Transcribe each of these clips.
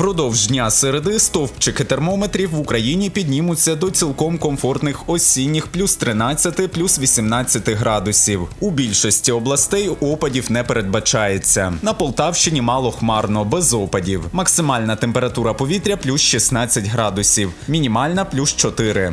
Впродовж дня середи стовпчики термометрів в Україні піднімуться до цілком комфортних осінніх плюс 13, плюс 18 градусів. У більшості областей опадів не передбачається. На Полтавщині мало хмарно, без опадів. Максимальна температура повітря плюс 16 градусів, мінімальна плюс 4.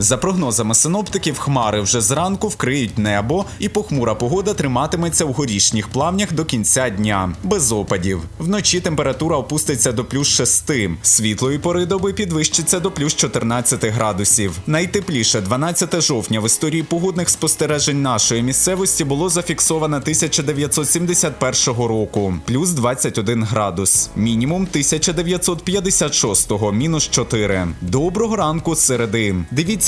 За прогнозами синоптиків, хмари вже зранку вкриють небо, і похмура погода триматиметься в горішніх плавнях до кінця дня, без опадів. Вночі температура опуститься до плюс 6, світлої пори доби підвищиться до плюс 14 градусів. Найтепліше 12 жовтня в історії погодних спостережень нашої місцевості було зафіксовано 1971 року, плюс 21 градус. Мінімум 1956 мінус 4. Доброго ранку середи. Дивіться